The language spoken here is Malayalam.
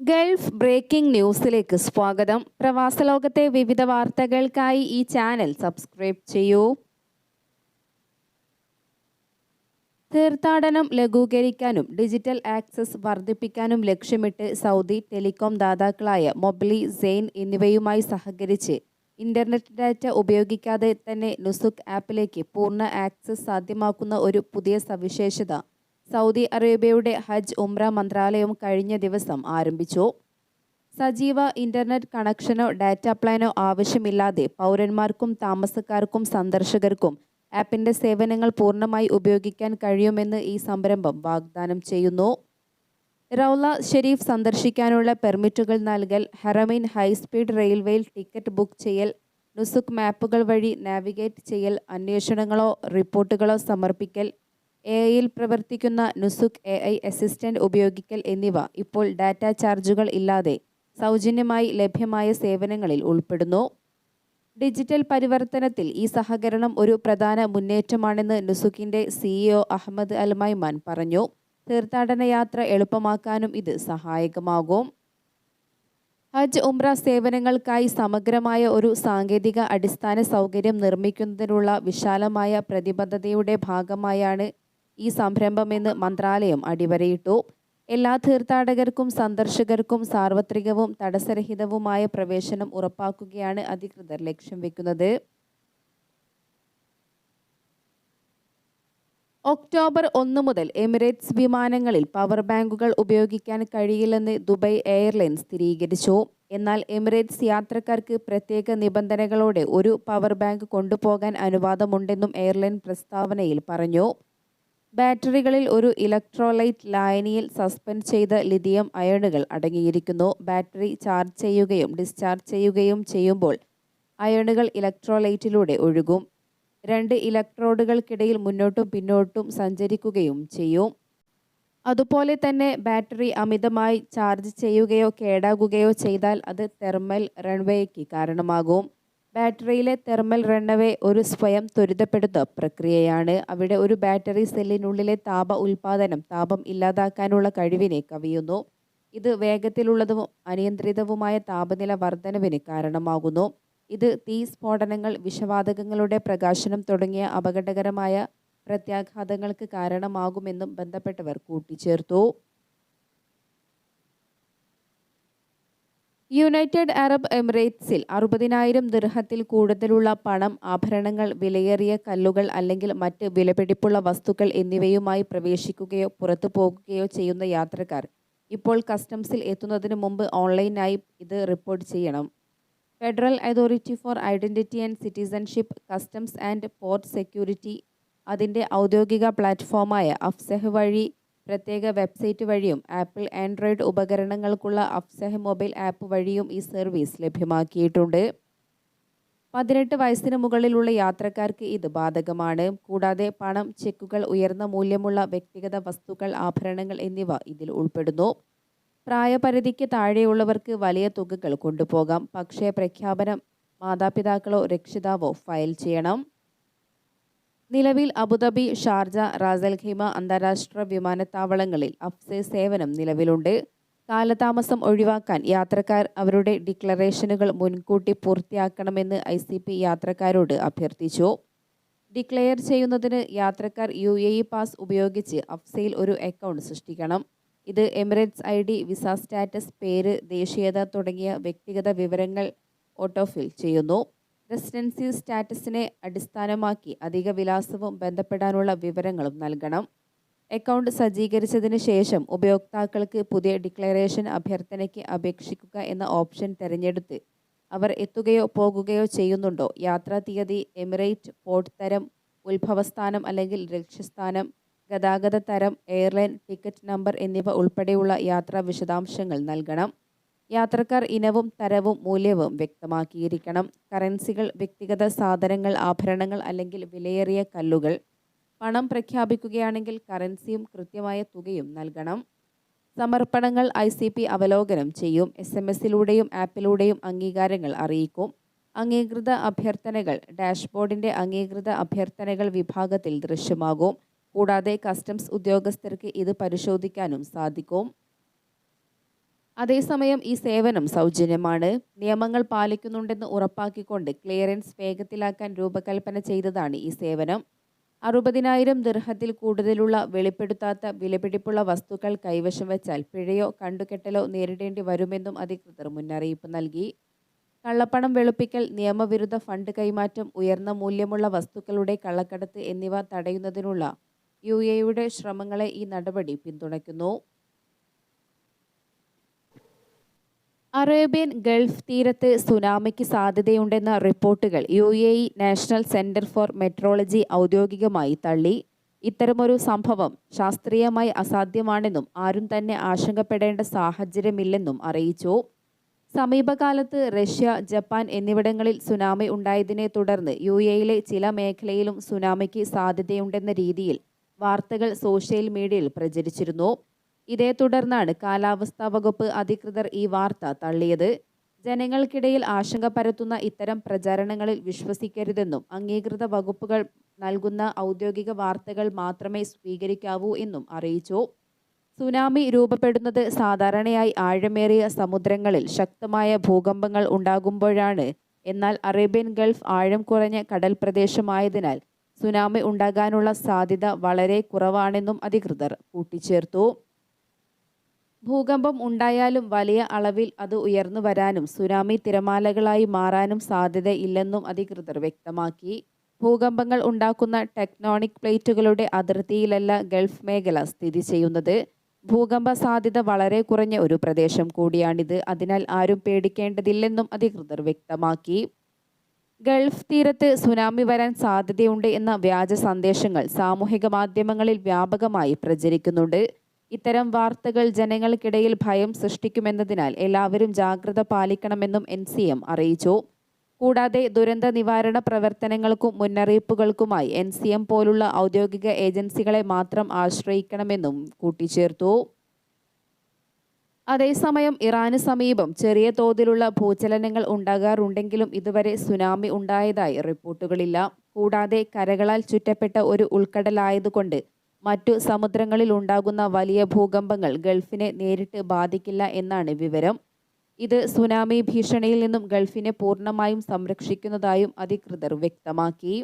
ഗൾഫ് ബ്രേക്കിംഗ് ന്യൂസിലേക്ക് സ്വാഗതം. പ്രവാസ ലോകത്തെ വിവിധ വാർത്തകൾക്കായി ഈ ചാനൽ സബ്സ്ക്രൈബ് ചെയ്യൂ. തീർത്ഥാടനം ലഘൂകരിക്കാനും ഡിജിറ്റൽ ആക്സസ് വർദ്ധിപ്പിക്കാനും ലക്ഷ്യമിട്ട് സൗദി ടെലികോം ദാതാക്കളായ മൊബിലി സെയിൻ എന്നിവയുമായി സഹകരിച്ച് ഇന്റർനെറ്റ് ഡാറ്റ ഉപയോഗിക്കാതെ തന്നെ നുസുക് ആപ്പിലേക്ക് പൂർണ ആക്സസ് സാധ്യമാക്കുന്ന ഒരു പുതിയ സവിശേഷത സൗദി അറേബ്യയുടെ ഹജ്ജ് ഉംറ മന്ത്രാലയം കഴിഞ്ഞ ദിവസം ആരംഭിച്ചു. സജീവ ഇന്റർനെറ്റ് കണക്ഷനോ ഡാറ്റ പ്ലാനോ ആവശ്യമില്ലാതെ പൗരന്മാർക്കും താമസക്കാർക്കും സന്ദർശകർക്കും ആപ്പിന്റെ സേവനങ്ങൾ പൂർണമായി ഉപയോഗിക്കാൻ കഴിയുമെന്ന് ഈ സംരംഭം വാഗ്ദാനം ചെയ്യുന്നു. റൗല ഷെരീഫ് സന്ദർശിക്കാനുള്ള പെർമിറ്റുകൾ നൽകൽ ഹറമൈൻ ഹൈസ്പീഡ് റെയിൽവേയിൽ ടിക്കറ്റ് ബുക്ക് ചെയ്യൽ നുസുക് മാപ്പുകൾ വഴി നാവിഗേറ്റ് ചെയ്യൽ അന്വേഷണങ്ങളോ റിപ്പോർട്ടുകളോ സമർപ്പിക്കൽ എ ഐയിൽ പ്രവർത്തിക്കുന്ന നുസുക് എ ഐ അസിസ്റ്റന്റ് ഉപയോഗിക്കൽ എന്നിവ ഇപ്പോൾ ഡാറ്റ ചാർജുകൾ ഇല്ലാതെ സൗജന്യമായി ലഭ്യമായ സേവനങ്ങളിൽ ഉൾപ്പെടുന്നു. ഡിജിറ്റൽ പരിവർത്തനത്തിൽ ഈ സഹകരണം ഒരു പ്രധാന മുന്നേറ്റമാണെന്ന് നുസുക്കിന്റെ സിഇഒ അഹമ്മദ് അൽമൈമാൻ പറഞ്ഞു. തീർത്ഥാടന യാത്ര എളുപ്പമാക്കാനും ഇത് സഹായകമാകും. ഹജ്ജ് ഉംറ സേവനങ്ങൾക്കായി സമഗ്രമായ ഒരു സാങ്കേതിക അടിസ്ഥാന സൗകര്യം നിർമ്മിക്കുന്നതിനുള്ള വിശാലമായ പ്രതിബദ്ധതയുടെ ഭാഗമായാണ് ഈ സംരംഭമെന്ന് മന്ത്രാലയം അടിവരയിട്ടു. എല്ലാ തീർത്ഥാടകർക്കും സന്ദർശകർക്കും സാർവത്രികവും തടസ്സരഹിതവുമായ പ്രവേശനം ഉറപ്പാക്കുകയാണ് അധികൃതർ ലക്ഷ്യം വെക്കുന്നത്. ഒക്ടോബർ ഒന്ന് മുതൽ എമിറേറ്റ്സ് വിമാനങ്ങളിൽ പവർ ബാങ്കുകൾ ഉപയോഗിക്കാൻ കഴിയില്ലെന്ന് ദുബൈ എയർലൈൻസ് സ്ഥിരീകരിച്ചു. എന്നാൽ എമിറേറ്റ്സ് യാത്രക്കാർക്ക് പ്രത്യേക നിബന്ധനകളോടെ ഒരു പവർ ബാങ്ക് കൊണ്ടുപോകാൻ അനുവാദമുണ്ടെന്നും എയർലൈൻ പ്രസ്താവനയിൽ പറഞ്ഞു. ബാറ്ററികളിൽ ഒരു ഇലക്ട്രോലൈറ്റ് ലായനിയിൽ സസ്പെൻഡ് ചെയ്ത ലിഥിയം അയണുകൾ അടങ്ങിയിരിക്കുന്നു. ബാറ്ററി ചാർജ് ചെയ്യുകയും ഡിസ്ചാർജ് ചെയ്യുകയും ചെയ്യുമ്പോൾ അയണുകൾ ഇലക്ട്രോലൈറ്റിലൂടെ ഒഴുകും. രണ്ട് ഇലക്ട്രോഡുകൾക്കിടയിൽ മുന്നോട്ടും പിന്നോട്ടും സഞ്ചരിക്കുകയും ചെയ്യും. അതുപോലെ തന്നെ ബാറ്ററി അമിതമായി ചാർജ് ചെയ്യുകയോ കേടാകുകയോ ചെയ്താൽ അത് തെർമൽ റൺവേയ്ക്ക് കാരണമാകും. ബാറ്ററിയിലെ തെർമൽ റണ്ണവേ ഒരു സ്വയം ത്വരിതപ്പെടുത്ത പ്രക്രിയയാണ്. അവിടെ ഒരു ബാറ്ററി സെല്ലിനുള്ളിലെ താപ ഉൽപാദനം താപം ഇല്ലാതാക്കാനുള്ള കഴിവിനെ കവിയുന്നു. ഇത് വേഗത്തിലുള്ളതും അനിയന്ത്രിതവുമായ താപനില വർധനവിന് കാരണമാകുന്നു. ഇത് തീ സ്ഫോടനങ്ങൾ വിഷവാതകങ്ങളുടെ പ്രകാശനം തുടങ്ങിയ അപകടകരമായ പ്രത്യാഘാതങ്ങൾക്ക് കാരണമാകുമെന്നും ബന്ധപ്പെട്ടവർ കൂട്ടിച്ചേർത്തു. യുണൈറ്റഡ് അറബ് എമിറേറ്റ്സിൽ അറുപതിനായിരം ദൃഹത്തിൽ കൂടുതലുള്ള പണം ആഭരണങ്ങൾ വിലയേറിയ കല്ലുകൾ അല്ലെങ്കിൽ മറ്റ് വിലപിടിപ്പുള്ള വസ്തുക്കൾ എന്നിവയുമായി പ്രവേശിക്കുകയോ പുറത്തു പോകുകയോ ചെയ്യുന്ന യാത്രക്കാർ. ഇപ്പോൾ കസ്റ്റംസിൽ എത്തുന്നതിന് മുമ്പ് ഓൺലൈനായി ഇത് റിപ്പോർട്ട് ചെയ്യണം. Federal authority for identity and citizenship customs and port security അതിന്റെ ഔദ്യോഗിക പ്ലാറ്റ്ഫോമായ അഫ്സഹ് വഴി പ്രത്യേക വെബ്സൈറ്റ് വഴിയും ആപ്പിൾ ആൻഡ്രോയിഡ് ഉപകരണങ്ങൾക്കുള്ള അഫ്സഹ് മൊബൈൽ ആപ്പ് വഴിയും ഈ സർവീസ് ലഭ്യമാക്കിയിട്ടുണ്ട്. പതിനെട്ട് വയസ്സിന് മുകളിലുള്ള യാത്രക്കാർക്ക് ഇത് ബാധകമാണ്. കൂടാതെ പണം ചെക്കുകൾ ഉയർന്ന മൂല്യമുള്ള വ്യക്തിഗത വസ്തുക്കൾ ആഭരണങ്ങൾ എന്നിവ ഇതിൽ ഉൾപ്പെടുന്നു. പ്രായപരിധിക്ക് താഴെയുള്ളവർക്ക് വലിയ തുകകൾ കൊണ്ടുപോകാം. പക്ഷേ പ്രഖ്യാപനം മാതാപിതാക്കളോ രക്ഷിതാവോ ഫയൽ ചെയ്യണം. നിലവിൽ അബുദാബി ഷാർജ റാസൽ ഖീമ അന്താരാഷ്ട്ര വിമാനത്താവളങ്ങളിൽ അഫ്സെ സേവനം നിലവിലുണ്ട്. കാലതാമസം ഒഴിവാക്കാൻ യാത്രക്കാർ അവരുടെ ഡിക്ലറേഷനുകൾ മുൻകൂട്ടി പൂർത്തിയാക്കണമെന്ന് ഐ സി പി യാത്രക്കാരോട് അഭ്യർത്ഥിച്ചു. ഡിക്ലെയർ ചെയ്യുന്നതിന് യാത്രക്കാർ യു എ ഇ പാസ് ഉപയോഗിച്ച് അഫ്സയിൽ ഒരു അക്കൗണ്ട് സൃഷ്ടിക്കണം. ഇത് Emirates I D visa status പേര് ദേശീയത തുടങ്ങിയ വ്യക്തിഗത വിവരങ്ങൾ ഓട്ടോഫിൽ ചെയ്യുന്നു. റെസിഡൻസി സ്റ്റാറ്റസിനെ അടിസ്ഥാനമാക്കി അധിക വിലാസവും ബന്ധപ്പെടാനുള്ള വിവരങ്ങളും നൽകണം. അക്കൗണ്ട് സജ്ജീകരിച്ചതിന് ശേഷം ഉപയോക്താക്കൾക്ക് പുതിയ ഡിക്ലറേഷൻ അഭ്യർത്ഥനയ്ക്ക് അപേക്ഷിക്കുക എന്ന ഓപ്ഷൻ തിരഞ്ഞെടുത്ത് അവർ എത്തുകയോ പോകുകയോ ചെയ്യുന്നുണ്ടോ യാത്രാ തീയതി എമിറേറ്റ് പോർട്ട് തരം ഉത്ഭവസ്ഥാനം അല്ലെങ്കിൽ ലക്ഷ്യസ്ഥാനം ഗതാഗത തരം എയർലൈൻ ടിക്കറ്റ് നമ്പർ എന്നിവ ഉൾപ്പെടെയുള്ള യാത്രാ വിശദാംശങ്ങൾ നൽകണം. യാത്രക്കാർ ഇനവും തരവും മൂല്യവും വ്യക്തമാക്കിയിരിക്കണം. കറൻസികൾ വ്യക്തിഗത സാധനങ്ങൾ ആഭരണങ്ങൾ അല്ലെങ്കിൽ വിലയേറിയ കല്ലുകൾ. പണം പ്രഖ്യാപിക്കുകയാണെങ്കിൽ കറൻസിയും കൃത്യമായ തുകയും നൽകണം. സമർപ്പണങ്ങൾ ഐ സി പി അവലോകനം ചെയ്യും. എസ് എം എസിലൂടെയും ആപ്പിലൂടെയും അംഗീകാരങ്ങൾ അറിയിക്കും. അംഗീകൃത അഭ്യർത്ഥനകൾ ഡാഷ്ബോർഡിന്റെ അംഗീകൃത അഭ്യർത്ഥനകൾ വിഭാഗത്തിൽ ദൃശ്യമാകും. കൂടാതെ കസ്റ്റംസ് ഉദ്യോഗസ്ഥർക്ക് ഇത് പരിശോധിക്കാനും സാധിക്കും. അതേസമയം ഈ സേവനം സൗജന്യമാണ്. നിയമങ്ങൾ പാലിക്കുന്നുണ്ടെന്ന് ഉറപ്പാക്കിക്കൊണ്ട് ക്ലിയറൻസ് വേഗത്തിലാക്കാൻ രൂപകൽപ്പന ചെയ്തതാണ് ഈ സേവനം. അറുപതിനായിരം ദിർഹത്തിൽ കൂടുതലുള്ള വെളിപ്പെടുത്താത്ത വിലപിടിപ്പുള്ള വസ്തുക്കൾ കൈവശം വെച്ചാൽ പിഴയോ കണ്ടുകെട്ടലോ നേരിടേണ്ടി വരുമെന്നും അധികൃതർ മുന്നറിയിപ്പ് നൽകി. കള്ളപ്പണം വെളുപ്പിക്കൽ നിയമവിരുദ്ധ ഫണ്ട് കൈമാറ്റം ഉയർന്ന മൂല്യമുള്ള വസ്തുക്കളുടെ കള്ളക്കടത്ത് എന്നിവ തടയുന്നതിനുള്ള യു ശ്രമങ്ങളെ ഈ നടപടി പിന്തുണയ്ക്കുന്നു. അറേബ്യൻ ഗൾഫ് തീരത്ത് സുനാമിക്ക് സാധ്യതയുണ്ടെന്ന റിപ്പോർട്ടുകൾ U A E National Centre for Metrology ഔദ്യോഗികമായി തള്ളി. ഇത്തരമൊരു സംഭവം ശാസ്ത്രീയമായി അസാധ്യമാണെന്നും ആരും തന്നെ ആശങ്കപ്പെടേണ്ട സാഹചര്യമില്ലെന്നും അറിയിച്ചു. സമീപകാലത്ത് റഷ്യ ജപ്പാൻ എന്നിവിടങ്ങളിൽ സുനാമി ഉണ്ടായതിനെ തുടർന്ന് യു എയിലെ ചില മേഖലയിലും സുനാമിക്ക് സാധ്യതയുണ്ടെന്ന രീതിയിൽ വാർത്തകൾ സോഷ്യൽ മീഡിയയിൽ പ്രചരിച്ചിരുന്നു. ഇതേ തുടർന്നാണ് കാലാവസ്ഥാ വകുപ്പ് അധികൃതർ ഈ വാർത്ത തള്ളിയത്. ജനങ്ങൾക്കിടയിൽ ആശങ്ക പരത്തുന്ന ഇത്തരം പ്രചാരണങ്ങളിൽ വിശ്വസിക്കരുതെന്നും അംഗീകൃത വകുപ്പുകൾ നൽകുന്ന ഔദ്യോഗിക വാർത്തകൾ മാത്രമേ സ്വീകരിക്കാവൂ എന്നും അറിയിച്ചു. സുനാമി രൂപപ്പെടുന്നത് സാധാരണയായി ആഴമേറിയ സമുദ്രങ്ങളിൽ ശക്തമായ ഭൂകമ്പങ്ങൾ ഉണ്ടാകുമ്പോഴാണ്. എന്നാൽ അറേബ്യൻ ഗൾഫ് ആഴം കുറഞ്ഞ കടൽ പ്രദേശമായതിനാൽ സുനാമി ഉണ്ടാകാനുള്ള സാധ്യത വളരെ കുറവാണെന്നും അധികൃതർ കൂട്ടിച്ചേർത്തു. ഭൂകമ്പം ഉണ്ടായാലും വലിയ അളവിൽ അത് ഉയർന്നു വരാനും സുനാമി തിരമാലകളായി മാറാനും സാധ്യതയില്ലെന്നും അധികൃതർ വ്യക്തമാക്കി. ഭൂകമ്പങ്ങൾ ഉണ്ടാക്കുന്ന ടെക്നോണിക് പ്ലേറ്റുകളുടെ അതിർത്തിയിലല്ല ഗൾഫ് മേഖല സ്ഥിതി ചെയ്യുന്നത്. ഭൂകമ്പ സാധ്യത വളരെ കുറഞ്ഞ ഒരു പ്രദേശം കൂടിയാണിത്. അതിനാൽ ആരും പേടിക്കേണ്ടതില്ലെന്നും അധികൃതർ വ്യക്തമാക്കി. ഗൾഫ് തീരത്ത് സുനാമി വരാൻ സാധ്യതയുണ്ട് എന്ന വ്യാജ സന്ദേശങ്ങൾ സാമൂഹിക മാധ്യമങ്ങളിൽ വ്യാപകമായി പ്രചരിക്കുന്നുണ്ട്. ഇത്തരം വാർത്തകൾ ജനങ്ങൾക്കിടയിൽ ഭയം സൃഷ്ടിക്കുമെന്നതിനാൽ എല്ലാവരും ജാഗ്രത പാലിക്കണമെന്നും എൻ അറിയിച്ചു. കൂടാതെ ദുരന്ത നിവാരണ പ്രവർത്തനങ്ങൾക്കും മുന്നറിയിപ്പുകൾക്കുമായി എൻ സി എം പോലുള്ള ഔദ്യോഗിക ഏജൻസികളെ മാത്രം ആശ്രയിക്കണമെന്നും കൂട്ടിച്ചേർത്തു. അതേസമയം ഇറാന് സമീപം ചെറിയ തോതിലുള്ള ഭൂചലനങ്ങൾ ഉണ്ടാകാറുണ്ടെങ്കിലും ഇതുവരെ സുനാമി ഉണ്ടായതായി റിപ്പോർട്ടുകളില്ല. കൂടാതെ കരകളാൽ ചുറ്റപ്പെട്ട ഒരു ഉൾക്കടലായതുകൊണ്ട് മറ്റു സമുദ്രങ്ങളിൽ ഉണ്ടാകുന്ന വലിയ ഭൂകമ്പങ്ങൾ ഗൾഫിനെ നേരിട്ട് ബാധിക്കില്ല എന്നാണ് വിവരം. ഇത് സുനാമി ഭീഷണിയിൽ നിന്നും ഗൾഫിനെ പൂർണമായും സംരക്ഷിക്കുന്നതായും അധികൃതർ വ്യക്തമാക്കി.